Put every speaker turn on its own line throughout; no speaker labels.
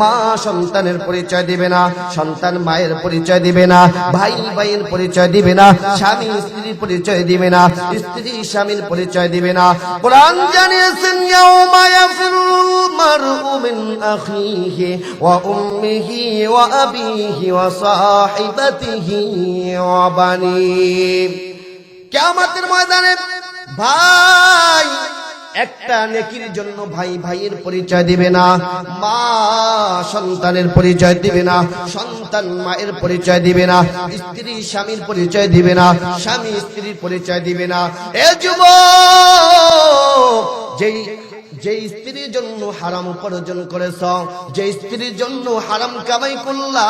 মা সন্তানের পরিচয় দিবে না, সন্তান মায়ের পরিচয় দিবে না, ভাই পরিচয় দিবে না স্ত্রীর পরিচয় দিবে না, স্ত্রী পরিচয় দিবে না। ময়দানে ভাই একটা নেকির জন্য ভাই ভাইয়ের পরিচয় দিবে না, মা সন্তানের পরিচয় দিবে না, সন্তান মায়ের পরিচয় দিবে না, স্ত্রী স্বামীর পরিচয় দিবে না, স্বামী স্ত্রীর পরিচয় দিবে না। এ যুব যেই যে স্ত্রীর জন্য হারাম উপার্জন করেছ যে স্ত্রীর জন্য হারাম কামাই করলা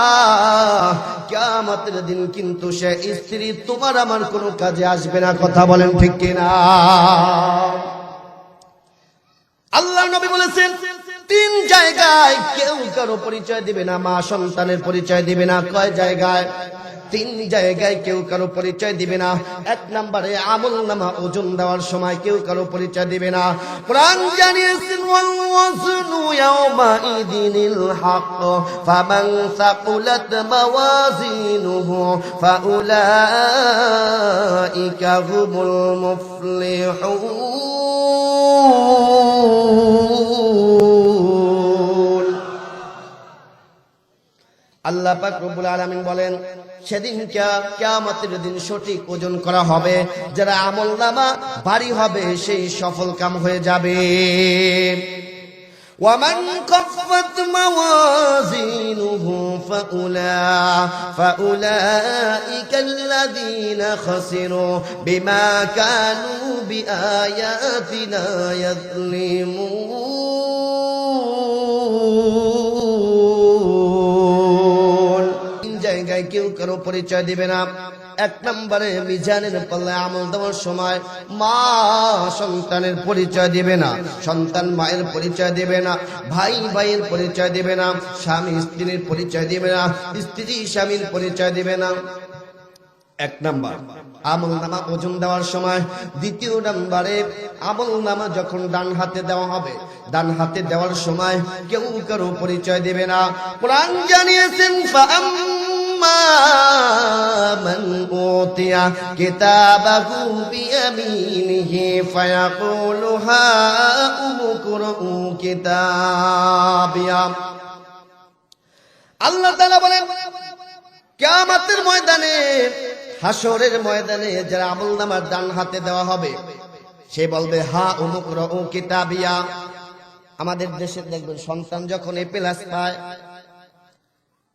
কেমতের দিন কিন্তু সে স্ত্রী তোমার আমার কোনো কাজে আসবে না, কথা বলেন ঠিক কিনা? আল্লাহ নবী বলেছেন, তিন জায়গায় কেউ কারও পরিচয় দিবে না, মা সন্তানের পরিচয় দিবে না, কয় জায়গায়? তিন জায়গায় কেউ কারও পরিচয় দিবে না, এক নম্বরে আমল নামা ওজন দেওয়ার সময় কেউ কারও পরিচয় দিবে না। কোরআন জানিয়েছেন হক, ফামান সাকুলাত আল্লাহ পাক রব্বুল আলামিন বলেন সেদিন কিয়ামতের দিন সঠিক ওজন করা হবে যারা আমল নামা ভারী হবে সেই সফল কাম হয়ে যাবে ومن خفت موازينه فأولا فأولئك الذين خسروا بما كانوا بآياتنا يظلمون কেউ কারও পরিচয় দিবে না। এক নম্বরে মিজানের পাল্লায় আমল দেওয়ার সময় মা সন্তানের পরিচয় দিবে না। সন্তান মায়ের পরিচয় দিবে না। ভাই ভাইয়ের পরিচয় দিবে না। স্বামী স্ত্রীর পরিচয় দিবে না। স্ত্রী স্বামীর পরিচয় দিবে না। এক নম্বর, আমল নামা ওজন দেওয়ার সময়। দ্বিতীয় নম্বরে, আমল নামা যখন ডান হাতে দেওয়া হবে, ডান হাতে দেওয়ার সময় কেউ কারও পরিচয় দেবে না। প্রাণ জানিয়েছেন من أوتي كتابه بيمينه فيقول هاؤم اقرءوا كتابيا আল্লাহ তাআলা বলেন কিয়ামতের ময়দানে হাসরের ময়দানে যারা আমল নামার ডান হাতে দেওয়া হবে সে বলবে হা উমুক ও কিতাবিয়া আমাদের দেশে দেখবেন সন্তান যখন এ প্লাস পায়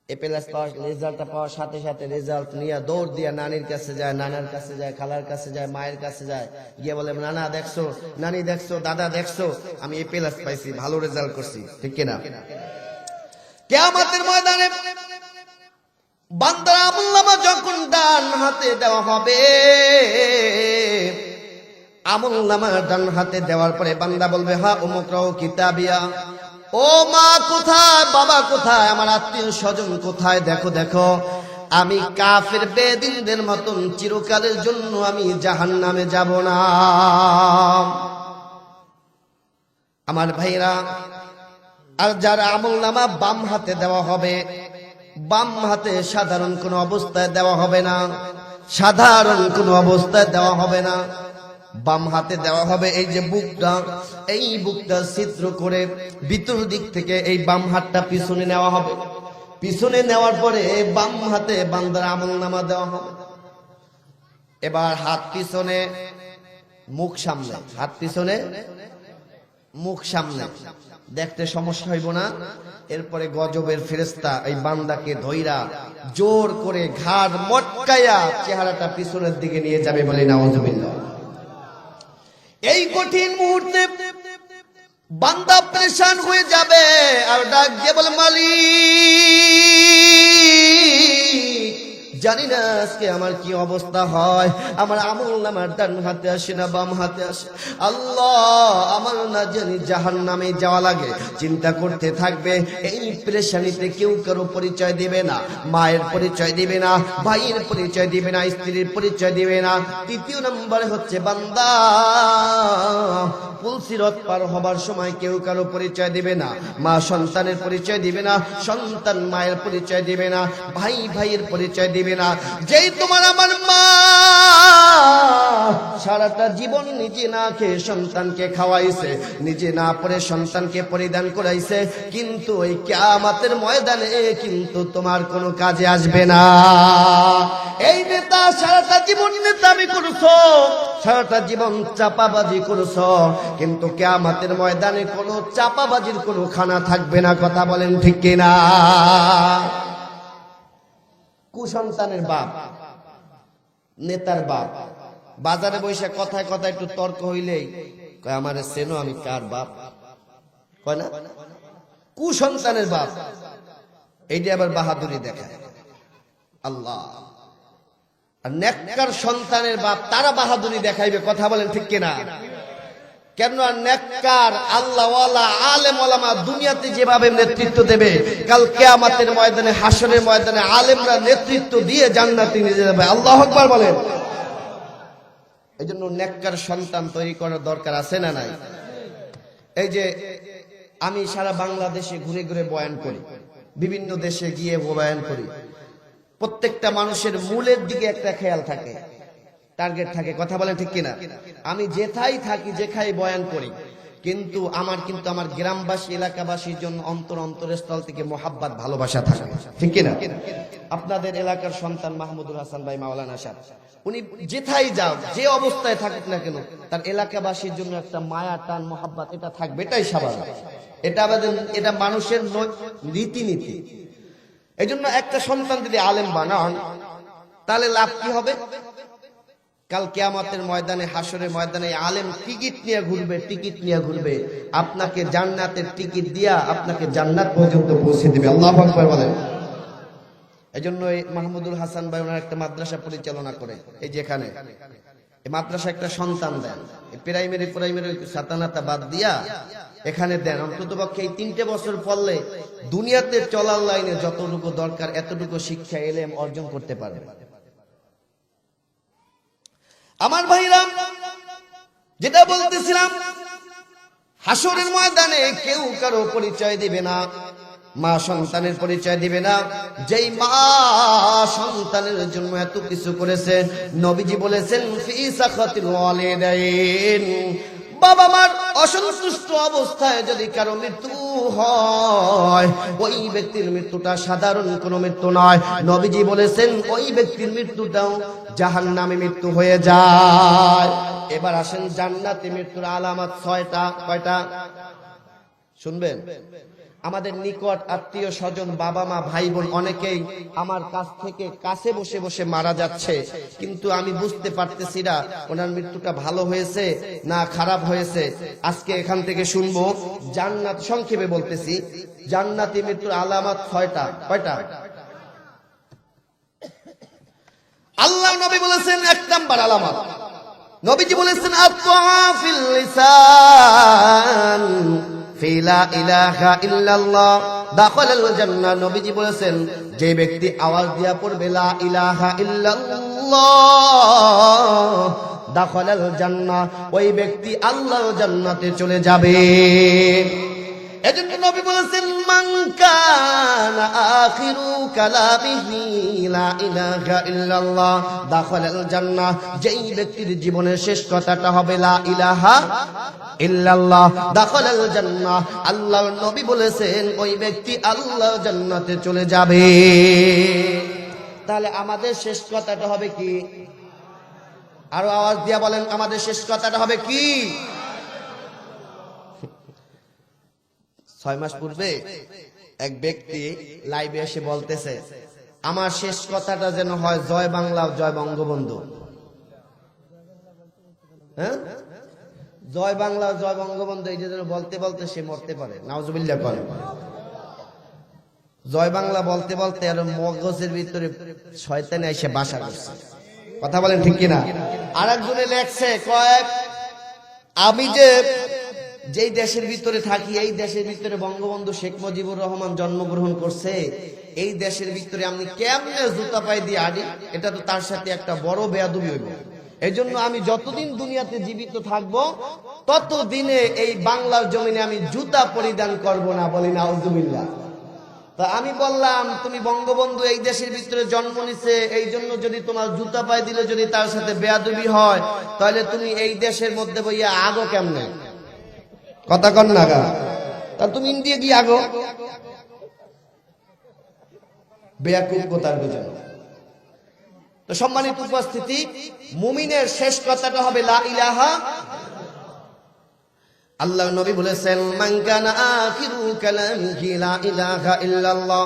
এ প্লাস পাওয়ার রেজাল্টটা পাওয়ার সাথে সাথে রেজাল্ট নিয়ে দৌড় দিয়া নানির কাছে যায়, নানার কাছে যায়, খালার কাছে যায়, মায়ের কাছে যায়। গিয়ে বলে, নানা, দেখছ, নানি, দেখছ, দাদা, দেখছ, আমি এ পাইছি, ভালো রেজাল্ট করছি। ঠিক কিনা? কেয়ামতের ময়দানে বান্দার আমলনামা যখন ডান হাতে দেওয়া হবে আমল নামা ডান হাতে দেওয়ার পরে বান্দা বলবে হা উমুকরাও কিতাবিয়া। ও মা কোথায়, বাবা কোথায়, আমার আত্মীয় স্বজন কোথায়? দেখো দেখো। আমি কাফের বেদিনদের মতন চিরকালের জন্য আমি জাহান নামে যাব না। আমার ভাইরা আর যার আমল নামা বাম হাতে দেওয়া হবে, বাম হাতে সাধারণ কোনো অবস্থায় দেওয়া হবে না, সাধারণ কোনো অবস্থায় দেওয়া হবে না। বাম হাতে দেওয়া হবে এই যে বুকটা, এই বুকটা ছিদ্র করে ভিতর দিক থেকে এই বাম হাতটা পিছনে নেওয়া হবে। পিছনে নেওয়ার পরে বাম হাতে বান্দার আমল নামা দেওয়া হবে। এবার হাত পিছনে, মুখ সামনে। হাত পিছনে, মুখ সামনে। দেখতে সমস্যা হইব না। এরপরে গজবের ফেরেস্তা এই বান্দাকে ধইরা জোর করে ঘাড় মটকাইয়া চেহারাটা পিছনের দিকে নিয়ে যাবে বলে এই কঠিন মুহূর্তে বান্দা পরেশান হয়ে যাবে। আর ডাক দিয়ে বলে মালিক জানি না আজকে আমার কি অবস্থা হয়। আমার আমল নামার ডান হাতে আসে না বাম হাতে আসে। আল্লাহ, আমার না জানি জাহান নামে যাওয়া লাগে। চিন্তা করতে থাকবে, এই প্রেশানিতে কেউ কারও পরিচয় দিবে না, মায়ের পরিচয় দিবে না, ভাইয়ের পরিচয় দিবে না, স্ত্রীর পরিচয় দিবে না। তৃতীয় নম্বরে হচ্ছে বান্দা পুলসিরত পার হবার সময় কেউ কারও পরিচয় দিবে না, মা সন্তানের পরিচয় দিবে না, সন্তান মায়ের পরিচয় দিবে না, ভাই ভাইয়ের পরিচয় দিবে না। যেই তোমার আমার মা সারাটা জীবন নিজে না খেয়ে সন্তানকে খাওয়াইছে, নিজে না পরে সন্তানকে পরিধান করাইছে, কিন্তু ওই কেয়ামাতের ময়দানে কিন্তু তোমার কোনো কাজে আসবে না। এই নেতা সারাটা জীবন নেতামি করছ সারাটা জীবন চাপাবাজি করছ, কিন্তু কেয়ামাতের ময়দানে কোনো চাপাবাজির কোনো খানা থাকবে না, কথা বলেন ঠিক কিনা? কুসন্তানের বাপ, নেতার বাপ। বাজারে বসে কথায় কথায় একটু তর্ক হইলেই কয়, আমার সেনো আমি কার বাপ? কয় না? কুসন্তানের বাপ। এইটা আবার বাহাদুরি দেখায়। আল্লাহ। আর নেককার সন্তানের বাপ, তারা বাহাদুরি দেখাইবে, কথা বলেন ঠিক কিনা? আলেম দুনিয়াতে যেভাবে নেতৃত্ব দেবে, কাল কেয়ামাতের ময়দানে হাসনের ময়দানে আলেমরা নেতৃত্ব দিয়ে আল্লাহ বলেন। এই জন্য সন্তান তৈরি করার দরকার আছে না নাই? এই যে আমি সারা বাংলাদেশে ঘুরে ঘুরে বয়ান করি, বিভিন্ন দেশে গিয়ে বয়ান করি, প্রত্যেকটা মানুষের মূলের দিকে একটা খেয়াল থাকে। টার্গেট থাকে, কথা বলে ঠিক কিনা? আমি যেথাই থাকি যেখাই বয়ান করি, কিন্তু আমার কিন্তু আমার গ্রামবাসী, এলাকাবাসীর জন্য অন্তর অন্তরস্থল থেকে মোহাব্বত, ভালোবাসা থাকে। ঠিক কিনা? আপনাদের এলাকার সন্তান মাহমুদুল হাসান ভাই, মাওলানা সাহেব, উনি যেথাই যাও, যে অবস্থায় থাকুক না কেন, তার এলাকাবাসীর জন্য একটা মায়া, টান, মোহাব্বত, এটা থাকবে, এটাই স্বাভাবিক। এটা আমাদের, এটা মানুষের রীতিনীতি। এই জন্য একটা সন্তান যদি আলেম বানান, তাহলে লাভ কি হবে? কাল কেয়ামতের ময়দানে হাসরের ময়দানে আলেম টিকিট নিয়ে ঘুরবে, টিকিট নিয়ে ঘুরবে। আপনাকে জান্নাতের টিকিট দিয়া আপনাকে জান্নাত পর্যন্ত পৌঁছে দিবে। আল্লাহ বলেন। এই জন্য মাহমুদুল হাসান ভাই ওনার একটা মাদ্রাসা পরিচালনা করে, এই যে এখানে। এই মাদ্রাসা একটা সন্তান দেন। প্রাইমারি প্রাইমারি সাতানাতা বাদ দিয়া এখানে দেন। অন্তত পক্ষে এই তিনটে বছর পড়লে দুনিয়াতে চলার লাইনে যতটুকু দরকার, এতটুকু শিক্ষা, এলেম অর্জন করতে পারবে। আমার ভাইরা, যেটা বলতেছিলাম, হাসরের ময়দানে কেউ কারও পরিচয় দিবে না, মা সন্তানের পরিচয় দিবে না। যেই মা সন্তানের জন্য এত কিছু করেছে, নবীজি বলেছেন বাবা মার অসন্তুষ্ট অবস্থায় যদি কারও মৃত্যু হয়, ওই ব্যক্তির মৃত্যুটা সাধারণ কোন মৃত্যু নয়। নবীজি বলেছেন, ওই ব্যক্তির মৃত্যুটাও জাহান নামে মৃত্যু হয়ে যায়। এবার আসেন জান্নাতে মৃত্যুর আলামত ছয়টা, কয়টা? শুনবেন? আমাদের নিকট আত্মীয় স্বজন, বাবা মা, ভাই বোন অনেকেই আমার কাছ থেকে কাছে বসে বসে মারা যাচ্ছে। কিন্তু আমি বুঝতে পারতেছি না, ওনার মৃত্যুটা ভালো হয়েছে না খারাপ হয়েছে। আজকে এখান থেকে শুনব, জান্নাত, সংক্ষেপে বলতেছি, জান্নাতি মৃত্যুর আলামত ছয়টা। কয়টা? আল্লাহ নবী বলেছেন এক নাম্বার আলামত। নবীজি বলেছেন আত্মাফিল লিসান। নবীজি বলেছেন, যে ব্যক্তি আওয়াজ দিয়া পড়বে লা ইলাহা ওই ব্যক্তি আল্লাহ জান্নাতে চলে যাবে। এজন্য নবী বলেছেন কানা আখিরু কালামিহি লা ইলাহা ইল্লাল্লাহ দাখালাল জান্নাহ যেই ব্যক্তির জীবনের শেষ কথাটা হবে লা ইলাহা ইল্লাল্লাহ দাখালাল জান্নাহ আল্লাহর নবী বলেছেন, ওই ব্যক্তি আল্লাহ জান্নাতে চলে যাবে। তাহলে আমাদের শেষ কথাটা হবে কি? আরও আওয়াজ দিয়া বলেন, আমাদের শেষ কথাটা হবে কি? ছয় মাস পূর্বে এক ব্যক্তি লাইভে এসে বলতেছে, আমার শেষ কথাটা যেন হয় জয় বাংলা, জয় বঙ্গবন্ধু। হ্যাঁ? জয় বাংলা, জয় বঙ্গবন্ধু, এই যেন বলতে বলতে সে মরতে পারে। নাউজুবিল্লাহ করে জয় বাংলা বলতে বলতে আর মগজের ভিতরে শয়তানে এসে বাসা করছে। কথা বলেন ঠিক কিনা? আর একজনে লেখছে কয়েক আমি যে যেই দেশের ভিতরে থাকি, এই দেশের ভিতরে বঙ্গবন্ধু শেখ মুজিবুর রহমান জন্মগ্রহণ করছে, এই দেশের ভিতরে আমি কেমনে জুতা পাই দিয়ে আডি এটা তো তার সাথে একটা বড় বেয়াদুবি হইব। এই জন্য আমি যতদিন দুনিয়াতে জীবিত থাকব, ততদিনে এই বাংলার জমিনে আমি জুতা পরিধান করব না বলি না আউজুবিল্লাহ তা আমি বললাম, তুমি বঙ্গবন্ধু এই দেশের ভিতরে জন্ম নিছে এই জন্য যদি তোমার জুতা পায়ে দিলে যদি তার সাথে বেয়াদবি হয়, তাহলে তুমি এই দেশের মধ্যে বইয়া আগো কেমনে? কথা কন না গা তা তুমি ইন্ডিয়া গিয়ে আগো। তো সম্মানিত উপস্থিতি, মুমিনের শেষ কথাটা হবে লা ইলাহা আল্লাহ নবী বলেছেন, মান কানা আখিরু কালামিহি লা ইলাহা ইল্লাল্লাহ।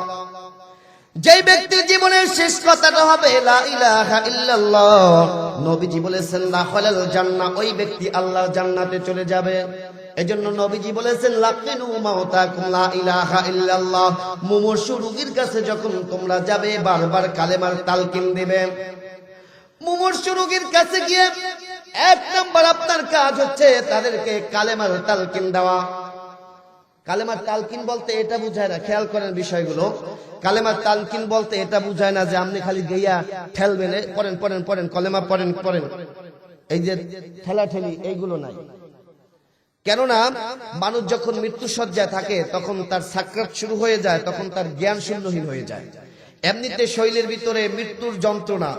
যেই ব্যক্তির জীবনের শেষ কথাটা হবে লা ইলাহা ইল্লাল্লাহ, নবীজি বলেছেন, দাখালাল জান্নাহ। ওই ব্যক্তি আল্লাহর জান্নাতে চলে যাবে। এজন্য নবীজি বলেছেন, লাকিনু মাউতাকুম লা ইলাহা ইল্লাল্লাহ। মুমূর্ষু রোগীর কাছে যখন তোমরা যাবে, বারবার কালেমার তালকিন দিবে। মুমূর্ষু রোগীর কাছে গিয়ে এক নম্বর আপনার কাজ হচ্ছে তাদেরকে কালেমার তালকিন দেওয়া। কালেমার তালকিন বলতে এটা বুঝায় না, খেয়াল করেন বিষয়গুলো। কালেমার তালকিন বলতে এটা বুঝায় না যে আপনি খালি গইয়া ঠেলবেন পড়েন পড়েন পড়েন, কলেমা পড়েন পড়েন। এই যে ঠেলা ঠেলি এইগুলো নাই। কেননা, মানুষ যখন মৃত্যু সজ্জায় থাকে, তখন তার সাক্ষাৎ শুরু হয়ে যায়, তখন তার জ্ঞান শূন্যহীন হয়ে যায়। এমনিতে শৈলের ভিতরে মৃত্যুর যন্ত্রণা,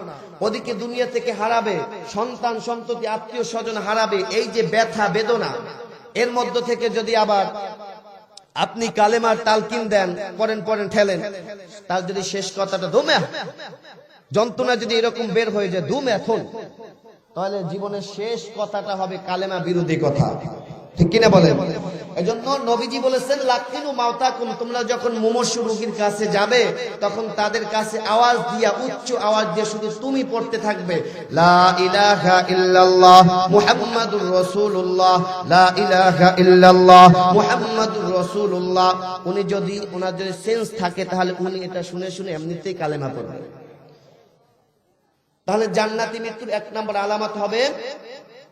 ওদিকে দুনিয়া থেকে হারাবে, সন্তান, সন্ততি, আত্মীয় স্বজন হারাবে, এই যে ব্যথা, বেদনা, এর মধ্য থেকে যদি আবার আপনি কালেমার তালকিন দেন পড়েন পড়েন ঠেলেন তার যদি শেষ কথাটা দমে যন্ত্রণা যদি এরকম বের হয়ে যায় দুম এখন, তাহলে জীবনের শেষ কথাটা হবে কালেমা বিরোধী কথা। ঠিক কিনা বলেন এজন্য নবীজি বলেছেন লাকিনু মাওতাকুম তোমরা যখন মুমূর্ষু রোগীর কাছে যাবে, তখন তাদের কাছে আওয়াজ দিয়া, উচ্চ আওয়াজ দিয়ে শুধু তুমি পড়তে থাকবে। লা ইলাহা ইল্লাল্লাহ মুহাম্মাদুর রাসূলুল্লাহ, লা ইলাহা ইল্লাল্লাহ মুহাম্মাদুর রাসূলুল্লাহ। উনি যদি ওনার যদি সেন্স থাকে, তাহলে উনি এটা শুনে শুনে এমনিতেই কালেমা পড়বেন তাহলে জান্নাতি মৃত্যুর এক নম্বর আলামত হবে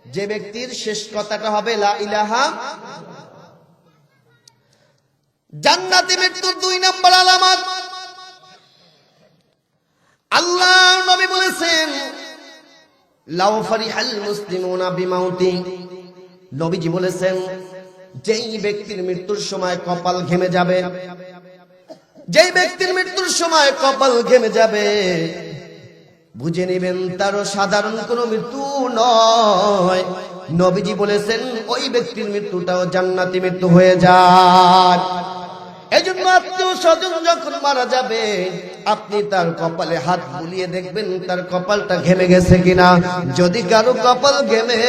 যে ব্যক্তির শেষ কথাটা হবে, লা ইলাহা জান্নাতি মৃত্যুর দুই নম্বর আলামত। আল্লাহ নবী বলেছেন নবীজি বলেছেন, যেই ব্যক্তির মৃত্যুর সময় কপাল ঘেমে যাবে, যেই ব্যক্তির মৃত্যুর সময় কপাল ঘেমে যাবে বুঝে নেবেন তারও সাধারণ কোনো মৃত্যু নয়। নবীজি বলেছেন, ওই ব্যক্তির মৃত্যুটাও জান্নাতি মৃত্যু হয়ে যায় এই জন্য আত্মীয় স্বজন যখন মারা যাবে, আপনি তার কপালে হাত বুলিয়ে দেখবেন তার কপালটা ঘেমে গেছে কিনা। যদি কারও কপাল ঘেমে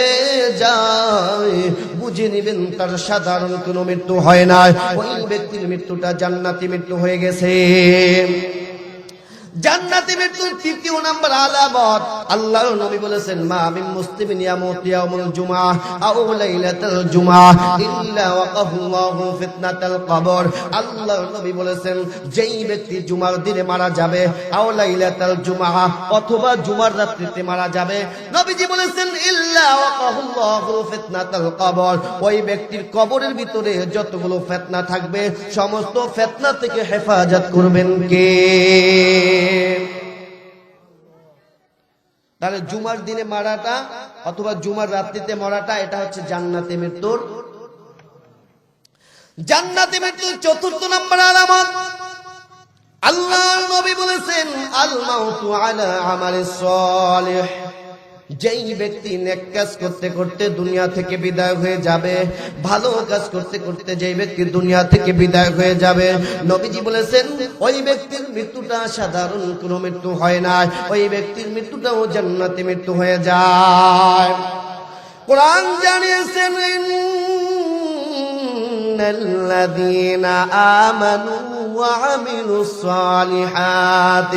যায়, বুঝে নিবেন তার সাধারণ কোনো মৃত্যু হয় না। ওই ব্যক্তির মৃত্যুটা জান্নাতি মৃত্যু হয়ে গেছে। জান্নাতি মৃত্যুর তৃতীয় নাম্বার আলামত। আল্লাহর নবী বলেছেন, মা মিন মুসলিমিন ইয়ামুতু ইয়াউমুল জুমআ আও লাইলাতাল জুমআ ইল্লা ওয়াকাহুল্লাহু ফিতনাতাল কবর। আল্লাহর নবী বলেছেন, যেই ব্যক্তি জুমার দিনে মারা যাবে, আও লাইলাতাল জুমআ অথবা জুমার রাত্রিতে মারা যাবে, নবীজি বলেছেন, ইল্লা ওয়াকাহুল্লাহু ফিতনাতাল কবর। ওই ব্যক্তির কবরের ভিতরে যতগুলো ফিতনা থাকবে, সমস্ত ফিতনা থেকে হেফাজত করবেন কে? তাহলে জুমার দিনে মারাটা অথবা জুমার রাত্রিতে মরাটা, এটা হচ্ছে জান্নাতে মৃত্যুর জান্নাতে মৃত্যুর চতুর্থ নম্বর আলামত। আল্লাহ নবী বলেছেন আল্লাহ মাউতু আলা যেই ব্যক্তি নেক কাজ করতে করতে দুনিয়া থেকে বিদায় হয়ে যাবে, ভালো কাজ করতে করতে যেই ব্যক্তি দুনিয়া থেকে বিদায় হয়ে যাবে, নবীজি বলেছেন, ওই ব্যক্তির মৃত্যুটা সাধারণ কোনো মৃত্যু হয় না, ওই ব্যক্তির মৃত্যুটাও জান্নাতে মৃত্যু হয়ে যায়। কোরআন জানিয়েছেন الذين آمنوا وعملوا الصالحات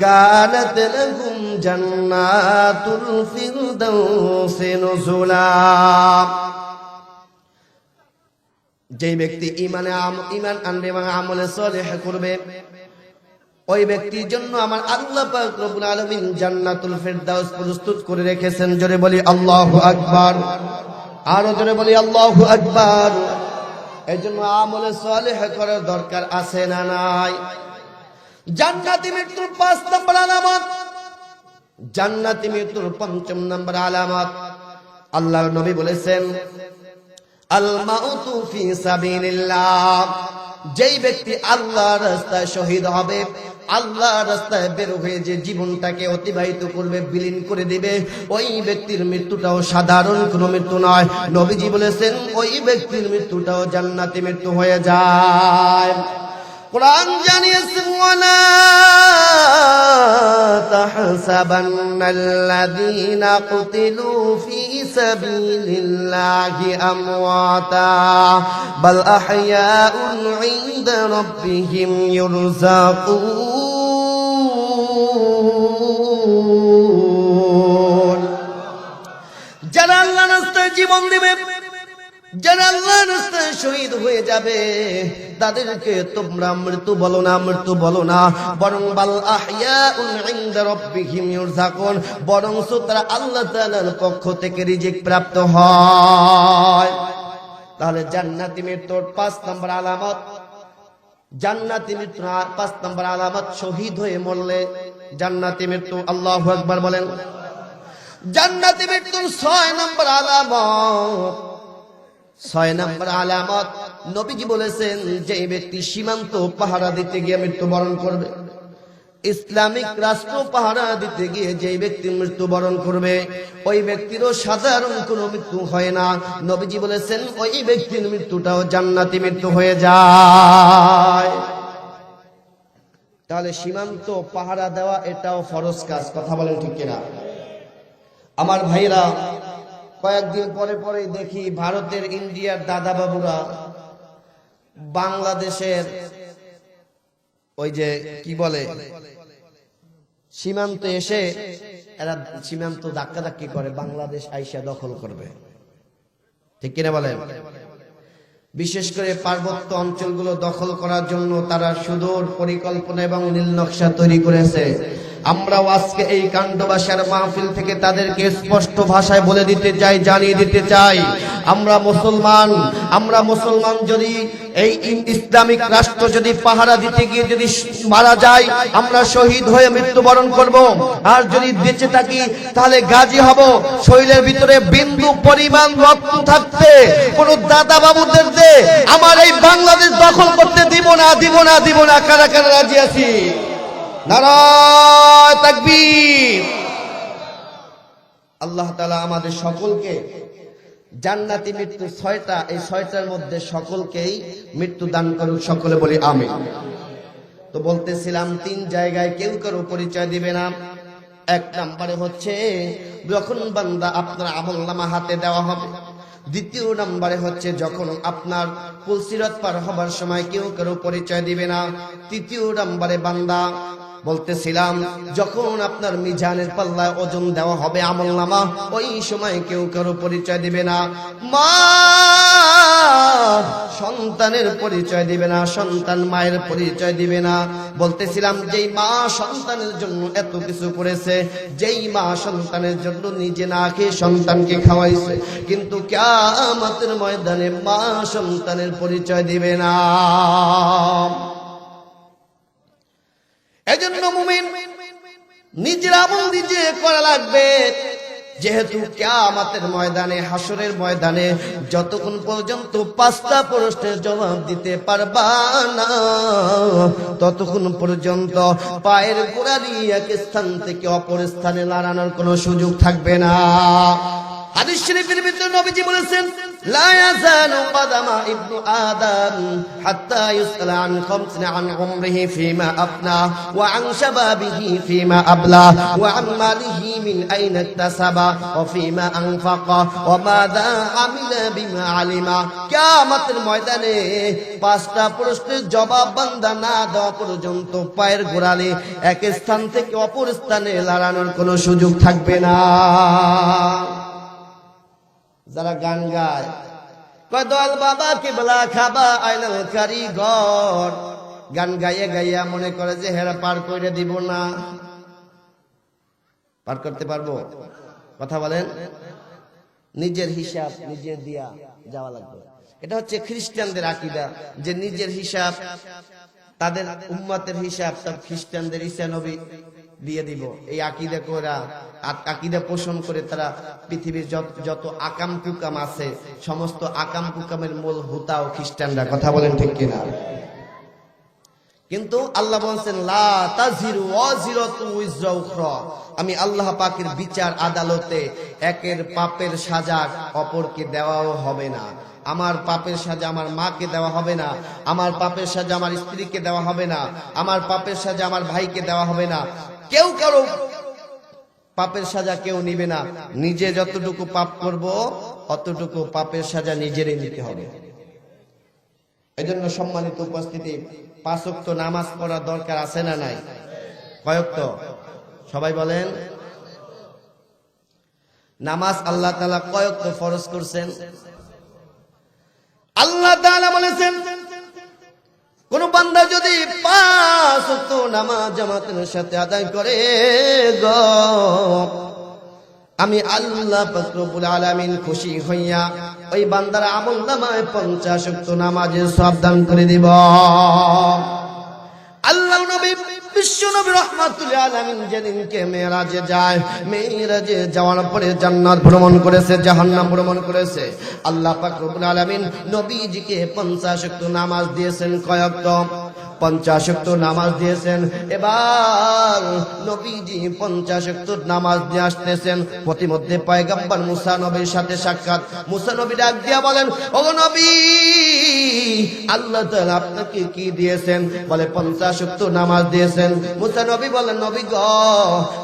كانت لهم جنات الفردوس نزلا যে ব্যক্তি ইমানে আম- ইমান আনবে এবং আমলে সলেহ করবে ওই ব্যক্তির জন্য আমার আল্লাহ পাক রব্বুল আলামিন জান্নাতুল ফেরদাউস প্রস্তুত করে রেখেছেন জোরে বলি আল্লাহু আকবার আরো জোরে বলি আল্লাহু আকবার এই জন্য আমলে সালেহ করার দরকার আছে না নাই? জান্নাতি মৃত্যুর পাঁচ নম্বর আলামত। জান্নাতি মৃত্যুর পঞ্চম নম্বর আলামত। আল্লাহর নবী বলেছেন আল মাউতু ফি যেই ব্যক্তি আল্লাহর রাস্তায় শহীদ হবে আল্লাহ রাস্তায় বের হয়ে যে জীবনটাকে অতিবাহিত করবে, বিলীন করে দিবে, ওই ব্যক্তির মৃত্যুটাও সাধারণ কোনো মৃত্যু নয়। নবীজি বলেছেন, ওই ব্যক্তির মৃত্যুটাও জান্নাতি মৃত্যু হয়ে যায়। কোরআন জানিয়েছেন তাহসাবান্নাল্লাযীনা কুতিলু ফী سبيل الله أمواتا بل أحياء عند ربهم يرزقون جلال الله نستجيب যারা আল্লাহ রাস্তায় শহীদ হয়ে যাবে। তাদেরকে তোমরা মৃত্যু বলো না, মৃত্যু বলো না। বরং বাল আহইয়াউন ইনদা রাব্বিহিম বরং তারা আল্লাহ তাআলার পক্ষ থেকে রিজিক প্রাপ্ত হয়। তাহলে জান্নাতি মৃত্যুর পাঁচ নম্বর আলামত। জান্নাতি মৃত্যু পাঁচ নম্বর আলামত, শহীদ হয়ে মরলে জান্নাতি মৃত্যু, আল্লাহু আকবার বলেন। জান্নাতি মৃত্যুর ছয় নম্বর আলামত। ছয় নম্বর আলামত, নবীজি বলেছেন যে ব্যক্তি সীমান্ত পাহারা দিতে গিয়ে মৃত্যুবরণ করবে। ইসলামিক রাষ্ট্র পাহারা দিতে গিয়ে যে ব্যক্তি মৃত্যুবরণ করবে, ওই ব্যক্তিরও সাধারণ কোনো মৃত্যু হয় না। নবীজি বলেছেন, ওই ব্যক্তির মৃত্যুটাও জান্নাতি মৃত্যু হয়ে যায়। তাহলে সীমান্ত পাহারা দেওয়া এটাও ফরজ কাজ, কথা বলেন ঠিক কিনা? আমার ভাইরা কয়েকদিন পরে পরে দেখি ভারতের ইন্ডিয়ার দাদা বাবুরা বাংলাদেশের ওই যে কি বলে, সীমান্ত এসে এরা সীমান্ত ধাক্কা ধাক্কি করে, বাংলাদেশ আইসা দখল করবে। ঠিক কিনা বলেন বিশেষ করে পার্বত্য অঞ্চলগুলো দখল করার জন্য তারা সুদূর পরিকল্পনা এবং নীল নকশা তৈরি করেছে। আমরাও আজকে এই কাণ্ডবাসার মাহফিল থেকে তাদেরকে স্পষ্ট ভাষায় বলে দিতে চাই, জানিয়ে দিতে চাই। আমরা মুসলমান আমরা মুসলমান যদি এই ইসলামিক রাষ্ট্র যদি পাহারা দিতে গিয়ে যদি মারা যায়, আমরা শহীদ হয়ে মৃত্যুবরণ করব। আর যদি বেঁচে থাকি, তাহলে গাজী হব। শরীরের ভিতরে বিন্দু পরিমাণ রক্ত থাকতে, কোন দাদা বাবুদের আমার এই বাংলাদেশ দখল করতে দিব না দিব না দিব না। কারা কারা রাজি আছি? নারায় তাকবীর। আল্লাহ তালা আমাদের সকলকে জান্নাতি মৃত্যু ছয়টা, এই ছয়টার মধ্যে সকলকেই মৃত্যু দান করুক, সকলে বলি আমি তো বলতেছিলাম, তিন জায়গায় কেউ কারও পরিচয় দিবে না। এক নম্বরে হচ্ছে, যখন বান্দা আপনার আমল নামা হাতে দেওয়া হবে। দ্বিতীয় নম্বরে হচ্ছে, যখন আপনার পুলসিরত পার হবার সময় কেউ কারও পরিচয় দিবে না। তৃতীয় নম্বরে বান্দা বলতেছিলাম, যখন আপনার মিজানের পাল্লায় ওজন দেওয়া হবে আমল নামা, ওই সময় কেউ কারও পরিচয় দিবে না। মা! সন্তানের পরিচয় দিবে না, সন্তান মায়ের পরিচয় দিবে না। বলতেছিলাম, যেই মা সন্তানের জন্য এত কিছু করেছে, যেই মা সন্তানের জন্য নিজে না খেয়ে সন্তানকে খাওয়াইছে, কিন্তু কেয়ামতের ময়দানে মা সন্তানের পরিচয় দিবে না। এজন্য মুমিন নিজের আমল নিজে করা লাগবে। যেহেতু কেয়ামতের ময়দানে হাসরের ময়দানে যতক্ষণ পর্যন্ত পাঁচটা প্রশ্নের জবাব দিতে পারবা না, ততক্ষণ পর্যন্ত পায়ের গোড়ালি এক স্থান থেকে অপর স্থানে লাড়ানোর কোনো সুযোগ থাকবে না। হাদিস শরীফের ভিতরে নবীজি বলেছেন, লা ইয়াজালু কাদামা বিমা আলিমা। কিয়ামতের ময়দানে পাঁচটা প্রশ্নের জবাব বান্দা না দেওয়া পর্যন্ত পায়ের গোড়ালে এক স্থান থেকে অপর স্থানে লড়ানোর কোনো সুযোগ থাকবে না। যারা গান গায়। কয় দল বাবা কেবলা খাবা আইনাল কারিগর। গান গাইয়ে গাইয়া মনে করে যে হেরা পার করে দিব না। পার করতে পারব? কথা বলেন? নিজের হিসাব নিজের দিয়া যাওয়া লাগবে। এটা হচ্ছে খ্রিস্টানদের আকিদা যে নিজের হিসাব, তাদের উম্মতের হিসাব সব খ্রিস্টানদের ঈসা নবী। দিয়ে দিব। এই আকিদা ওরা আকিদা পোষণ করে তারা পৃথিবীর যত আকাম কুকাম আছে, সমস্ত আকাম কুকামের মূল হুতা ও খ্রিস্টানরা, কথা বলেন ঠিক কিনা? কিন্তু আল্লাহ বলছেন আমি আল্লাহ পাকের বিচার আদালতে একের পাপের সাজা অপরকে দেওয়াও হবে না। আমার পাপের সাজা আমার মাকে দেওয়া হবে না। আমার পাপের সাজা আমার স্ত্রীকে দেওয়া হবে না। আমার পাপের সাজা আমার ভাইকে দেওয়া হবে না। কেউ কারও পাপের সাজা কেউ নিবে না। নিজে যতটুকু পাপ করব, অতটুকু পাপের সাজা নিজেরই নিতে হবে। এই জন্য সম্মানিত উপস্থিতি পাঁচক্ত নামাজ পড়া দরকার আছে না নাই? কয়ক্ত সবাই বলেন। নামাজ আল্লাহ তালা কয়ক্ত ফরজ করছেন? আল্লাহ তাআলা বলেছেন কোন বান্দা যদি নামাজ জামাতের সাথে আদায় করে আমি আল্লাহ পাক আলামিন খুশি হইয়া ওই বান্দার আমল নামায় পঞ্চাশ নামাজের সব দান করে দিব। আল্লাহ নবী বিশ্ব নবী রহমাতুল্লাহ আলামিন যেদিনকে মেরাজে যায় মেরাজে যাওয়ার পরে জান্নাত ভ্রমণ করেছে, জাহান্নাম ভ্রমণ করেছে। আল্লাহ পাক রব্বুল আলামিন নবীজিকে 50 নামাজ দিয়েছেন কয়েকত পঞ্চাশ নামাজ দিয়েছেন। এবার নবীজি পঞ্চাশ নামাজ দিয়ে আসতেছেন। প্রতিমধ্যে পয়গাম্বর মুসা নবীর সাথে সাক্ষাৎ। মুসা নবী ডাক দিয়া বলেন ও নবী, আল্লাহ আপনাকে কি দিয়েছেন? বলে পঞ্চাশ নামাজ দিয়েছেন। মুসা নবী বলেন, নবী গ,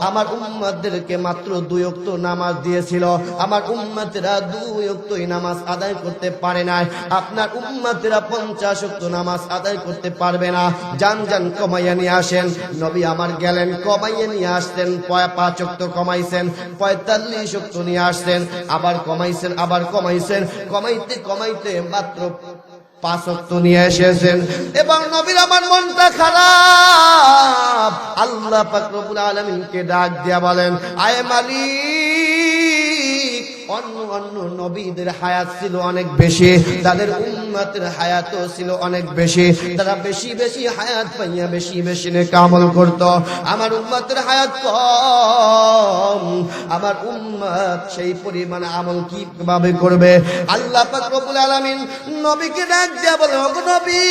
আমার উম্মতদেরকে মাত্র দুই ওয়াক্ত নামাজ দিয়েছিল। আমার উম্মতেরা দুই ওয়াক্তই নামাজ আদায় করতে পারে নাই। আপনার উম্মতেরা পঞ্চাশ নামাজ আদায় করতে পারবে না। যান যান, কমাইয়া নিয়ে আসেন। নবী আমার গেলেন, কমাইয়া নিয়ে আসতেন পাঁচ ওয়াক্ত কমাইছেন, পঁয়তাল্লিশ ওয়াক্ত নিয়ে আসতেন, আবার কমাইছেন আবার কমাইছেন, কমাইতে কমাইতে মাত্র পাঁচ নিয়ে এসেছেন। এবং নবীর আমার মনটা খারাপ। আল্লাহ পাক আলামিনকে ডাক দিয়া বলেন, আয় মালিক অন্য অন্য নবীদের হায়াত ছিল অনেক বেশি, তাদের উম্মতের হায়াতও ছিল অনেক বেশি। তারা বেশি বেশি হায়াত পাইয়া বেশি বেশি কামল করত। আমার উম্মতের হায়াত কম। আমার উম্মত সেই পরিমাণ আমল কীভাবে করবে? আল্লাহ পাক আলামিন নবীকে ডাক দিয়া বলে নবী,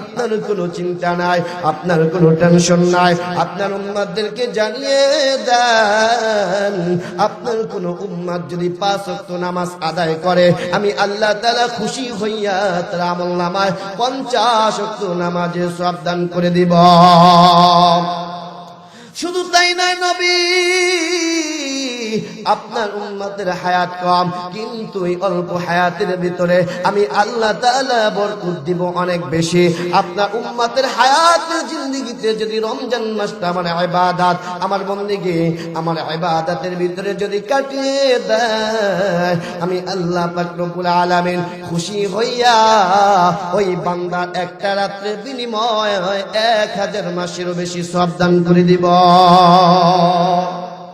আপনার কোনো চিন্তা নাই, আপনার কোনো টেনশন নাই, আপনার উম্মাদদেরকে জানিয়ে দেন আপনার কোন উম্মাদ যদি পাঁচ অক্ত নামাজ আদায় করে, আমি আল্লাহ তালা খুশি হইয়া তার আমল নামায় পঞ্চাশ অক্ত নামাজে সাবধান করে দিব। শুধু তাই নয় নবী! আপনার উম্মতের হায়াত কম, কিন্তু এই অল্প হায়াতের ভিতরে আমি আল্লাহ তাআলা বরকত দিব অনেক বেশি। আপনার উম্মতের হায়াতের জিন্দগিতে যদি রমজান মাসটা আমার ইবাদত, আমার বন্দেগি আমার ইবাদতের ভিতরে যদি কাটিয়ে দেয়, আমি আল্লাহ পাক রব্বুল আলামিন খুশি হইয়া ওই বান্দার একটা রাত্রে বিনিময় এক হাজার মাসেরও বেশি সব দান করে দিব।